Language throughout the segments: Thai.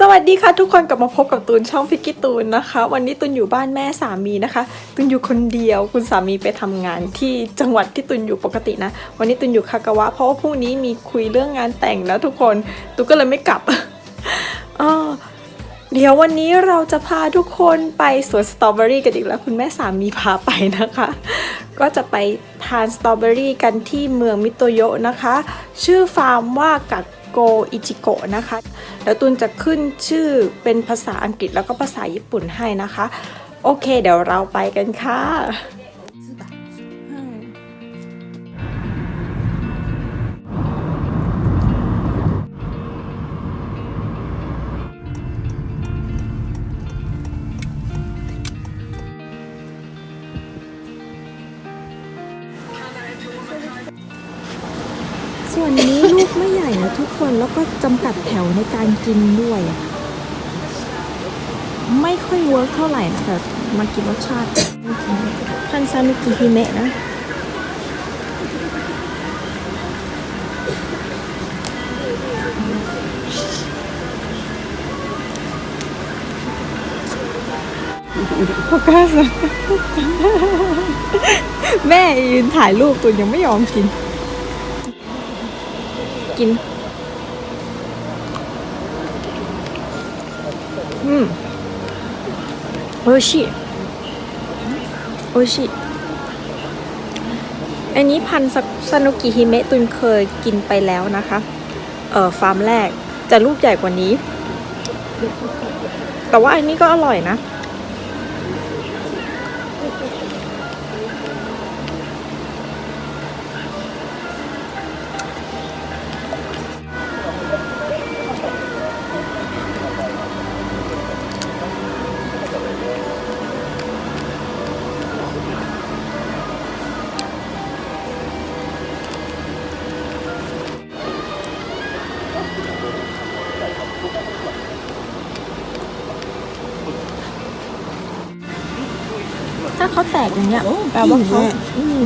สวัสดีค่ะทุกคนกลับมาพบกับตูนช่องพิกกี้ตูนนะคะ วันนี้ตูนอยู่บ้านแม่สามีนะคะตูนอยู่คนเดียวคุณสามีไปทำงานที่จังหวัดที่ตูนอยู่ปกตินะ วันนี้ตูนอยู่คากาวะ เพราะว่าพรุ่งนี้มีคุยเรื่องงานแต่งนะทุกคนตูนก็เลยไม่กลับอ้อเดี๋ยววันนี้เราจะพาทุกคนไปสวนสตรอเบอรี่กันอีกแล้วคุณแม่สามีพาไปนะคะ ก็จะไปทานสตรอเบอรี่กันที่เมืองมิโตโยะนะคะ ชื่อฟาร์มว่ากัก โกอิจิโกะนะคะ แล้วตุนจะขึ้นชื่อเป็นภาษาอังกฤษแล้วก็ภาษาญี่ปุ่นให้นะคะ โอเค เดี๋ยวเราไปกันค่ะ ทุกคนแล้วก็จำกัดแถวในการกินด้วย ไม่ค่อยเวิร์กเท่าไหร่นะแต่มันกินรสชาติพันซานุกิฮิเมะนะโฟกัสแม่ยืนถ่ายรูปตัวยังไม่ยอมกิน กิน โอชิโอชิอันนี้พันซานุกิฮิเมะตุนเคยกินไปแล้วนะคะ เอ่อฟาร์มแรกจะลูกใหญ่กว่านี้ แต่ว่าอันนี้ก็อร่อยนะาเขาแตกอย่างเงี้ยแปลว่าเขาอืม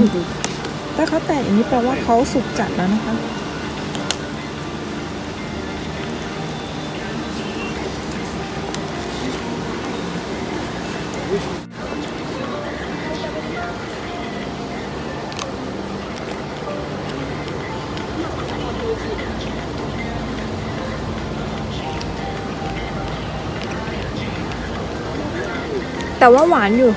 ถ้าเขาแตกอย่างนี้แปลว่าเขาสุกจัดแล้วนะคะแต่ว่าหวานอยู่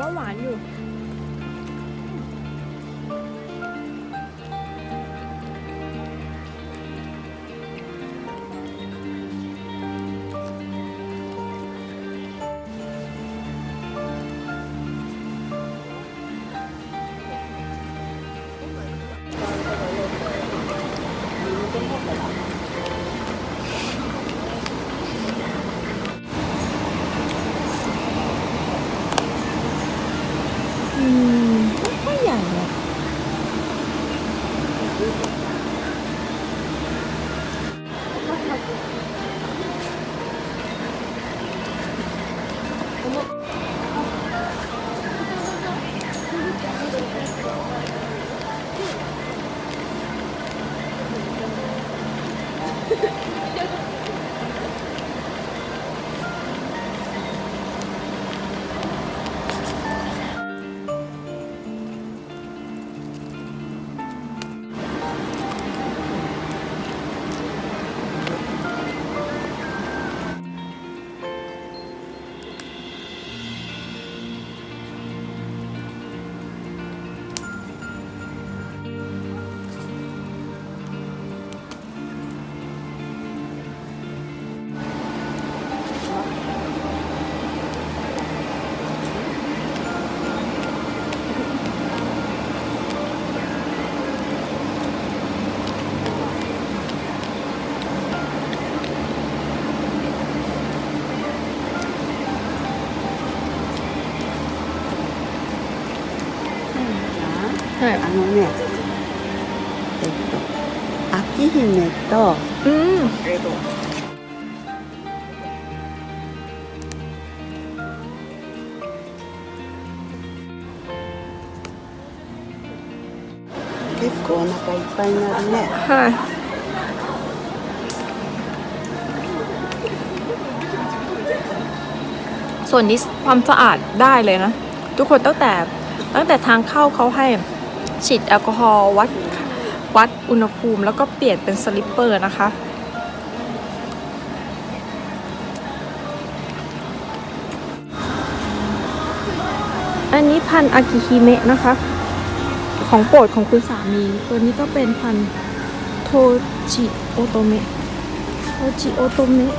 ว่าหวานอยู่ のねえっと秋姫と อืม 結構お腹いっぱいになるね ค่ะ ส่วนนี้ความสะอาดได้เลยนะ ทุกคนตั้งแต่ตั้งแต่ทางเข้าเขาให้ ฉีดแอลกอฮอล์วัดวัดอุณหภูมิ แล้วก็เปลี่ยนเป็นสลิปเปอร์นะคะอันนี้พันอากิฮิเมะนะคะ ของโปรดของคุณสามี ตัวนี้ก็เป็นพันโทจิโอโตเมะโทจิโอโตเมะ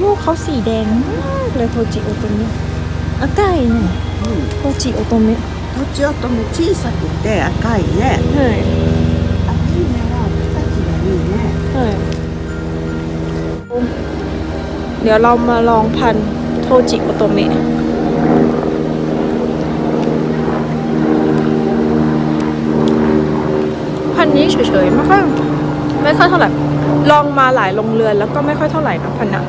ลูกเขาสีแดงมากเลยโทจิโอโตเมะอากาศเนี่ย โอโตเมะ とちおとめ小さくて赤いね ใช่ 秋姫は形がいいね ใช่เดี๋ยวเรามาลองพันธุ์โทจิโอโตเมะพันธุ์นี้เฉยๆไม่ค่อยไม่ค่อยเท่าไหร่ ลองมาหลายโรงเรือนแล้วก็ไม่ค่อยเท่าไหร่นะพันธุ์น่ะ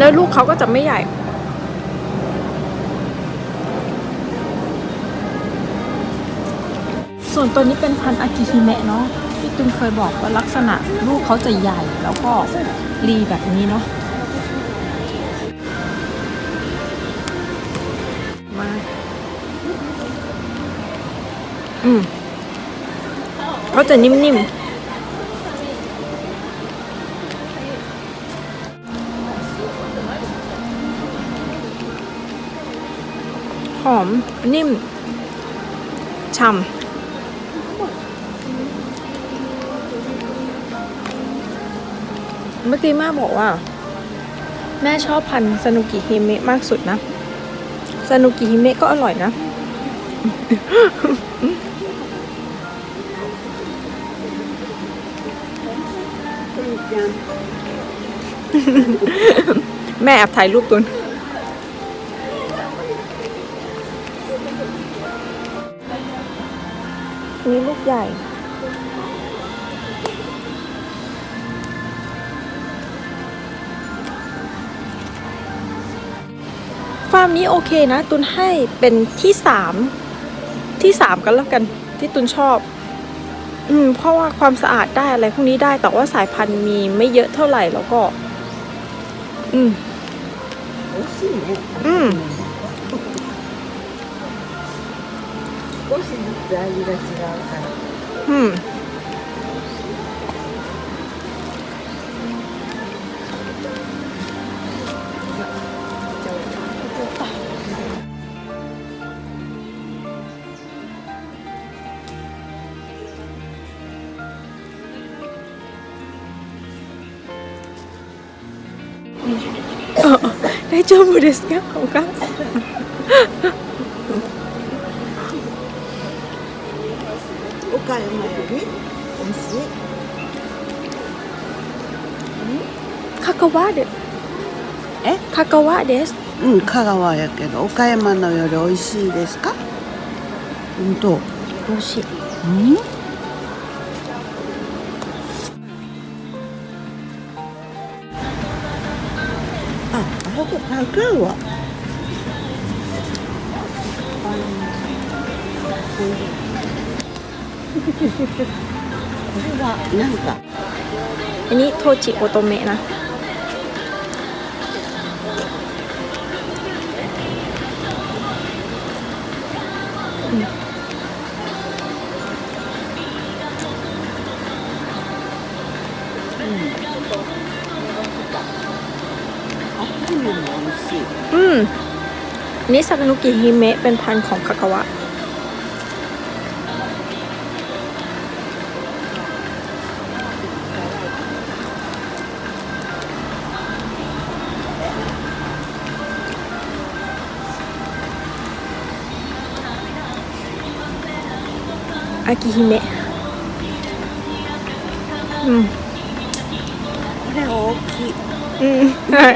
แล้วลูกเขาก็จะไม่ใหญ่ ส่วนตัวนี้เป็นพันธุ์อากิฮิเมะเนาะที่ตุนเคยบอกว่าลักษณะลูกเขาจะใหญ่แล้วก็รีแบบนี้เนาะมาอืมเขาจะนิ่มๆ อม นิ่มฉ่ำเมื่อกี้แม่บอกว่า แม่ชอบพันสนุกิฮิเมะมากสุดนะ สนุกิฮิเมะก็อร่อยนะ แม่แอบถ่ายรูปตัวน ใหญ่ฟาร์มนี้โอเคนะ ตุนให้เป็นที่สามที่สามกันแล้วกันที่ตุนชอบ อืม เพราะว่าความสะอาดได้อะไรพวกนี้ได้ แต่ว่าสายพันธุ์มีไม่เยอะเท่าไหร่แล้วก็ อืม美味ずつ味が違うから。อืม大丈夫ですか？お母さん岡山より美味しいカカワでえ？カカワです。うん香川やけど。岡山のより美味しいですか？うんと。美味しい。うん？あ、あそこ高いわ。これはなんか อันนี้โทจิโอโตเมะนะ 秋にも美味しい。 อืมอันนี้ซากานุกิฮิเมะเป็นพันธุ์ของคากาวะ 秋姫。うん。これ大きい。うん。はい。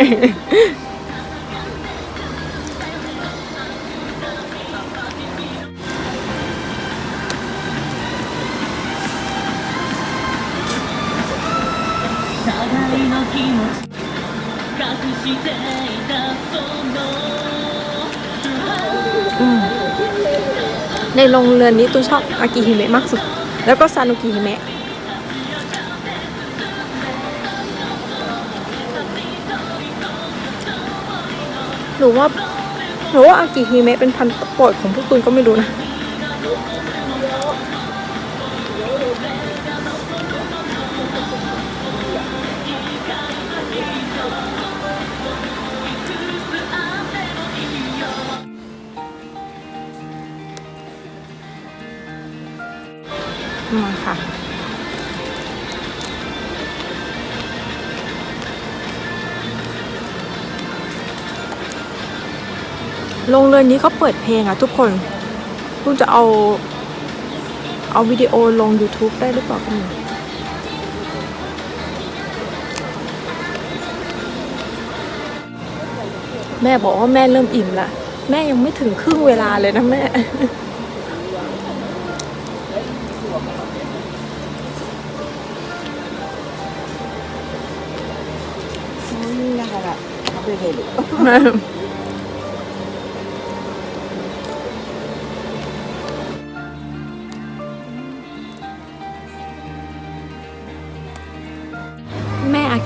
うん。 ในโรงเรือนนี้ตูชอบอากิฮิเมะมากสุด แล้วก็ซานุกิฮิเมะหรือว่าหรือว่าอากิฮิเมะเป็นพันธุ์โปรดของพวกตูนก็ไม่รู้นะ โรงเรือนนี้เขาเปิดเพลงอะทุกคนลุงจะเอา เอาวิดีโอลง YouTube ได้หรือเปล่าคุณแม่บอกว่าแม่เริ่มอิ่มละแม่ยังไม่ถึงครึ่งเวลาเลยนะแม่ นี่นะคะแบบไม่เคยรู้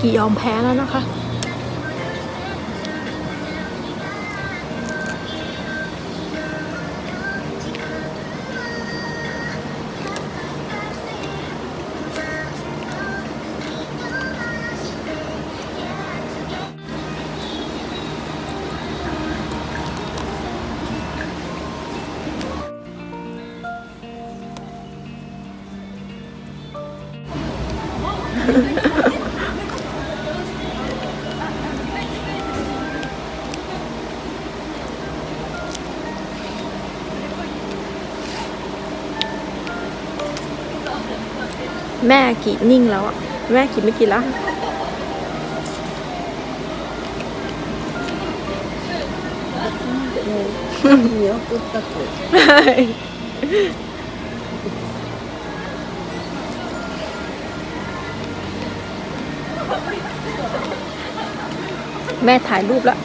กิยอมแพ้แล้วนะคะ แม่กินิ่งแล้วอะแม่กิไม่กินแล้วะแม่ถ่ายรูปแล้ว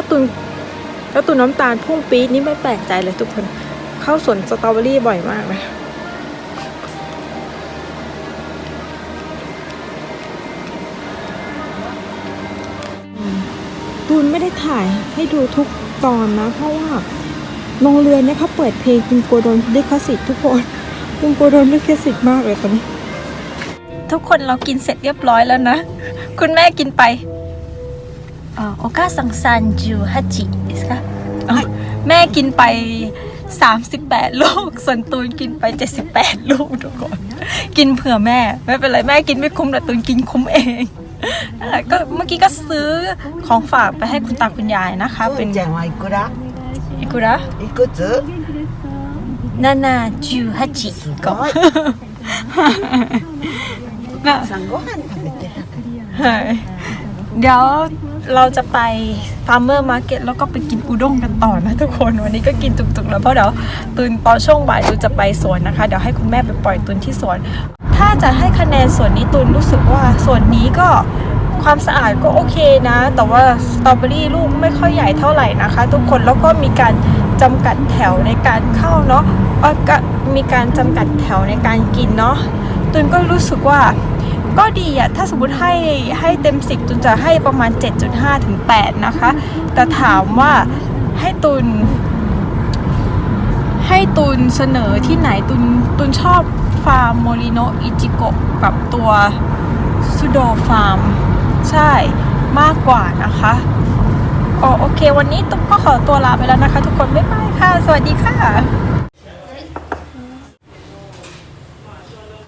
ถ้าตุนถ้าตุนน้ำตาลพุ่งปี๊ดนี่ไม่แปลกใจเลยทุกคน เข้าสวนสตรอเบอรี่บ่อยมากเลยอืมตูนไม่ได้ถ่ายให้ดูทุกตอนนะ เพราะว่าโรงเรือนเนี่ยเขาเปิดเพลงคุณโกโดนลิขสิทธิ์ทุกคนคุณโกโดนลิขสิทธิ์มากเลยตอนนี้ ทุกคนเรากินเสร็จเรียบร้อยแล้วนะ คุณแม่กินไป อ่าโอคาซังซันจูฮัจิですかอ๋อแม่กินไป 38 ลูก ส่วนตูนกินไป 78 ลูกทุกคน กินเผื่อแม่ ไม่เป็นไรแม่กินไม่คุ้มแต่ตูนกินคุ้มเองนั่นแหละก็เมื่อกี้ก็ซื้อของฝากไปให้คุณตาคุณยายนะคะ そ เป็น うちゃんはいくら อิกุระ いくつนานาจูฮัจิ す ก็ ごい น่ะ さんご飯食べてた ใช่ เดี๋ยวเราจะไปฟาร์มเมอร์มาร์เก็ตแล้วก็ไปกินอุด้งกันต่อนะทุกคน วันนี้ก็กินจุกๆแล้วเพราะเดี๋ยวตุนตอนช่วงบ่ายตุนจะไปสวนนะคะ เดี๋ยวให้คุณแม่ไปปล่อยตุนที่สวน ถ้าจะให้คะแนนสวนนี้ตุนรู้สึกว่าสวนนี้ก็ความสะอาดก็โอเคนะ แต่ว่าสตรอเบอรี่ลูกไม่ค่อยใหญ่เท่าไหร่นะคะ ทุกคนแล้วก็มีการจำกัดแถวในการเข้าเนาะก็มีการจำกัดแถวในการกินเนาะตุนก็รู้สึกว่า ก็ดีอะถ้าสมมติให้ให้เต็ม 10ตุนจะให้ประมาณ 7.5 ถึง 8 นะคะ แต่ถามว่าให้ตุน ให้ตุนเสนอที่ไหนตุนตุนชอบฟาร์มโมริโนอิจิโกะกับตัวซูโดฟาร์ม ใช่มากกว่านะคะอ๋อโอเค วันนี้ตุ๊กก็ขอตัวลาไปแล้วนะคะ ทุกคน บ๊ายบายค่ะ สวัสดีค่ะ